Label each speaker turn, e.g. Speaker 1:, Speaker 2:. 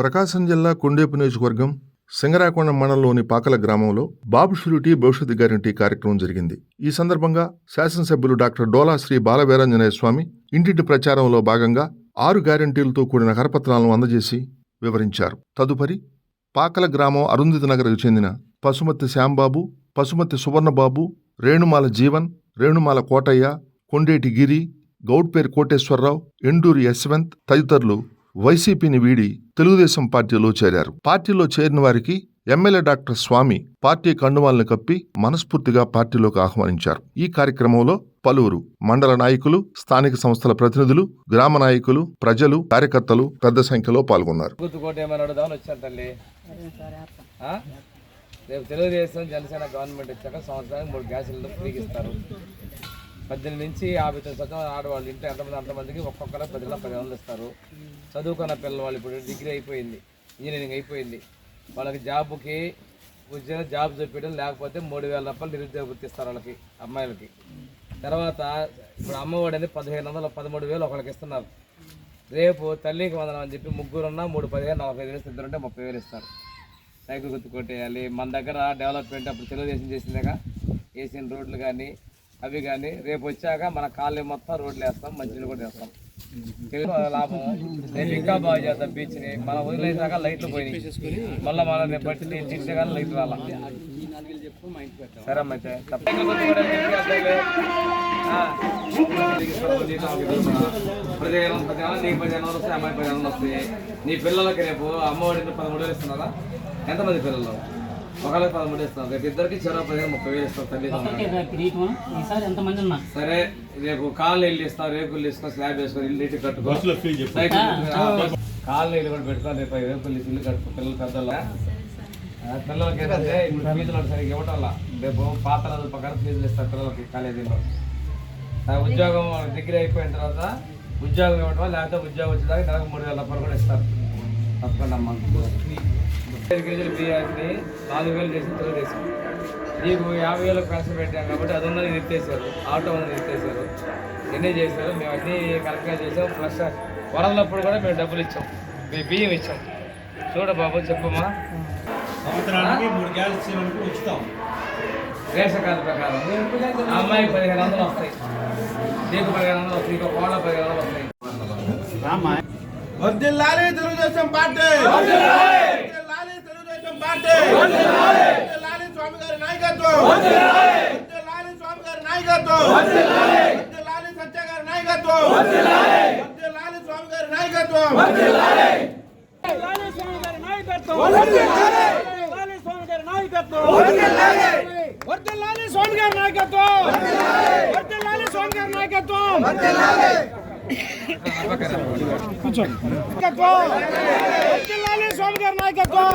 Speaker 1: ప్రకాశం జిల్లా కొండేపు నియోజకవర్గం సింగరాకొండ మండలంలోని పాకల గ్రామంలో బాబు షురిటీ భవిష్యత్ గ్యారంటీ కార్యక్రమం జరిగింది. ఈ సందర్భంగా శాసనసభ్యులు డాక్టర్ డోలా శ్రీ బాలవీరాంజనేయ స్వామి ఇంటింటి ప్రచారంలో భాగంగా ఆరు గ్యారంటీలతో కూడిన కరపత్రాలను అందజేసి వివరించారు. తదుపరి పాకల గ్రామం అరుంధతి నగర్కు చెందిన పసుమతి శ్యాంబాబు పసుమతి సువర్ణబాబు రేణుమాల జీవన్ రేణుమాల కోటయ్య కొండేటి గిరి గౌడ్పేరు కోటేశ్వరరావు ఎండూరి యశ్వంత్ తదితరులు వైసీపీని వీడి తెలుగుదేశం పార్టీలో చేరారు. పార్టీలో చేరిన వారికి ఎమ్మెల్యే డాక్టర్ స్వామి పార్టీ కండువాలను కప్పి మనస్ఫూర్తిగా పార్టీలోకి ఆహ్వానించారు. ఈ కార్యక్రమంలో పలువురు మండల నాయకులు స్థానిక సంస్థల ప్రతినిధులు గ్రామ నాయకులు ప్రజలు కార్యకర్తలు పెద్ద సంఖ్యలో పాల్గొన్నారు.
Speaker 2: రేపు తెలుగుదేశం జనసేన గవర్నమెంట్ వచ్చాక సంవత్సరానికి మూడు గ్యాస్ సిలిండర్ ఫ్రీకి ఇస్తారు. పద్దెనిమిది నుంచి యాభై తొమ్మిది శాతం ఆడవాళ్ళు ఇంట్లో ఎంతమంది అంతమందికి ఒక్కొక్కరు పది పది వందలు ఇస్తారు. చదువుకున్న పిల్లవాళ్ళు ఇప్పుడు డిగ్రీ అయిపోయింది ఇంజనీరింగ్ అయిపోయింది. వాళ్ళకి జాబ్కి ఉద్యోగ జాబ్ చూపించడం లేకపోతే మూడు వేల రూపాయలు నిరుద్యోగ వృత్తి ఇస్తారు వాళ్ళకి అమ్మాయిలకి. తర్వాత ఇప్పుడు అమ్మఒడి అనేది పదిహేను వందల పదమూడు వేలు ఒకరికి ఇస్తున్నారు. రేపు తల్లికి వందనం అని చెప్పి ముగ్గురున్నా మూడు పదిహేను నలభై ఐదు వేలు ఇద్దరుంటే ముప్పై వేలు ఇస్తారు. సైకిల్ గుర్తు కొట్టేయాలి మన దగ్గర డెవలప్మెంట్ అప్పుడు తెలుగుదేశం చేసిందేగా వేసిన రోడ్లు కానీ అవి కానీ రేపు వచ్చాక మన కాలనీ మొత్తం రోడ్లు వేస్తాం మంచినీళ్ళు కూడా వేస్తాం. లాభం. నేను ఇంకా బాగా చేద్దాం బీచ్ని మనం వదిలేసాక లైట్లు పోయి మళ్ళీ మన రేపు బట్టి కానీ లైట్లు రాలా. సరే అమ్మ అయితే సైకిల్ గుర్తు నీకు వస్తాయి అమ్మాయి వస్తాయి నీ పిల్లలకి రేపు అమ్మఒడి పదమూడు వేలు ఇస్తున్నారా? ఎంతమంది పిల్లలు? ఒకళ్ళకి పదమూడు ఇస్తున్నారు రేపు ఇద్దరికి చెరవ పదిహేను ముప్పై వేలు ఇస్తారు తల్లి
Speaker 3: కిరీటం ఈసారి ఎంతమంది ఉన్నా
Speaker 2: సరే రేపు కాళ్ళు ఇల్లు ఇస్తాం రేకులు తీసుకొని స్లాబ్ వేసుకొని ఇల్లు ఇంటికి కట్టుకో. కాళ్ళు ఇల్లు కూడా పెట్టుకొని రేపు రేకులు తీసి ఇల్లు కట్టుకో పిల్లలు పెద్దల పిల్లలకి ఏంటంటే ఇప్పుడు ఫీజులు సరిగ్గా ఇవ్వటం వల్ల రేపు పాత రోజుల ప్రకారం ఫీజులు ఇస్తారు పిల్లలకి కాలేజీలో. ఆ ఉద్యోగం డిగ్రీ అయిపోయిన తర్వాత ఉద్యోగం ఇవ్వటం లేకపోతే ఉద్యోగం వచ్చేదాకా నెలకు మూడు వేల రూపాయలు కూడా ఇస్తారు. తప్పకుండా అమ్మ. ఐదు కేజీలు బియ్యాన్ని నాలుగు వేలు చేసి తెలుగుదేశం నీకు యాభై వేలకు పెన్షన్ పెట్టాం కాబట్టి అది ఉన్నది ఎత్తేసారు ఆటో ఉన్నది ఎత్తేసారు ఎన్ని చేశారు? మేము అన్నీ కరెక్ట్గా చేసాం ప్లస్ వరదలప్పుడు కూడా మేము డబ్బులు ఇచ్చాం. మీ బియ్యం ఇచ్చాం. చూడ బాబు చెప్పమ్మా.
Speaker 4: సంవత్సరానికి మూడు గ్యాస్ సిలిండర్లు ఉచితం.
Speaker 2: రేషన్ కార్డు ప్రకారం. అమ్మాయికి పదిహేను వందలు వస్తాయి. నీకు పదిహేను వందలు వస్తాయి. ఇంకో కోళ్ళ పదిహేను వందలు వస్తాయి.
Speaker 4: తెలుగుదేశం పార్టీ. పార్టీ వర్దిల్లాలి స్వామి గారి నాయకత్వం వర్దిల్లాలి స్వామి గారి నాయకత్వం వర్దిల్లాలి సత్య గారి నాయకత్వం వర్దిల్లాలి స్వామి గారి నాయకత్వం
Speaker 5: వర్దిల్లాలి స్వామి గారి నాయకత్వం వర్దిల్లాలి స్వామి గారి నాయకత్వం నాయకత్వం నాయకత్వం. స్వామి గారి నాయకత్వం.